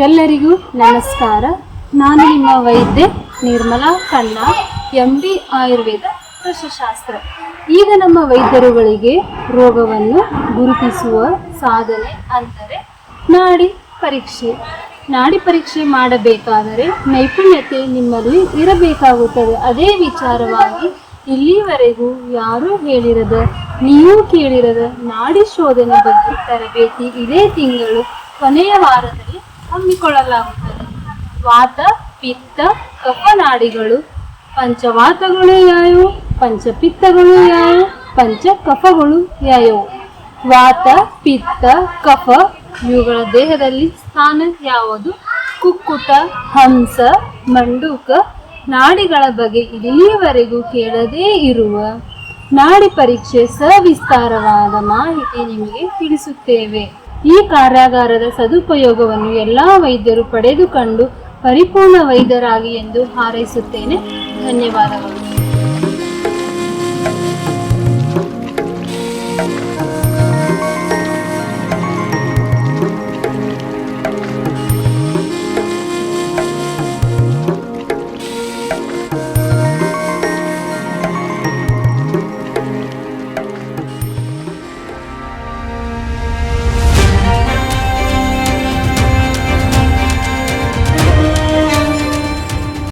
ಎಲ್ಲರಿಗೂ ನಮಸ್ಕಾರ. ನಾನು ನಿಮ್ಮ ವೈದ್ಯ ನಿರ್ಮಲಾ ಖನ್ನಾ ಎಂ ಡಿ ಆಯುರ್ವೇದ ಕೃಷಿಶಾಸ್ತ್ರ ಈಗ ನಮ್ಮ ವೈದ್ಯರುಗಳಿಗೆ ರೋಗವನ್ನು ಗುರುತಿಸುವ ಸಾಧನೆ ಅಂದರೆ ನಾಡಿ ಪರೀಕ್ಷೆ. ನಾಡಿ ಪರೀಕ್ಷೆ ಮಾಡಬೇಕಾದರೆ ನೈಪುಣ್ಯತೆ ನಿಮ್ಮಲ್ಲಿ ಇರಬೇಕಾಗುತ್ತದೆ. ಅದೇ ವಿಚಾರವಾಗಿ ಇಲ್ಲಿವರೆಗೂ ಯಾರೂ ಹೇಳಿರದ, ನೀವು ಕೇಳಿರದ ನಾಡಿ ಶೋಧನೆ ಬಗ್ಗೆ ತರಬೇತಿ ಇದೇ ತಿಂಗಳು ಕೊನೆಯ ವಾರದಲ್ಲಿ ಹಮ್ಮಿಕೊಳ್ಳಲಾಗುತ್ತದೆ. ವಾತ ಪಿತ್ತ, ಕಫನಾಡಿಗಳು. ಪಂಚವಾತಗಳು ಯಾವು ಪಂಚಪಿತ್ತಗಳು ಯಾವು ಪಂಚ ಕಫಗಳು ಯಾವು ವಾತ ಪಿತ್ತ, ಕಫ, ಇವುಗಳ ದೇಹದಲ್ಲಿ ಸ್ಥಾನ ಯಾವುದು? ಕುಕ್ಕುಟ, ಹಂಸ, ಮಂಡೂಕ, ನಾಡಿಗಳ ಬಗ್ಗೆ ಇಲ್ಲಿಯವರೆಗೂ ಕೇಳದೇ ಇರುವ ನಾಡಿ ಪರೀಕ್ಷೆ ಸವಿಸ್ತಾರವಾದ ಮಾಹಿತಿ ನಿಮಗೆ ತಿಳಿಸುತ್ತೇವೆ. ಈ ಕಾರ್ಯಾಗಾರದ ಸದುಪಯೋಗವನ್ನು ಎಲ್ಲ ವೈದ್ಯರು ಪಡೆದುಕೊಂಡು ಪರಿಪೂರ್ಣ ವೈದ್ಯರಾಗಿ ಎಂದು ಹಾರೈಸುತ್ತೇನೆ. ಧನ್ಯವಾದಗಳು.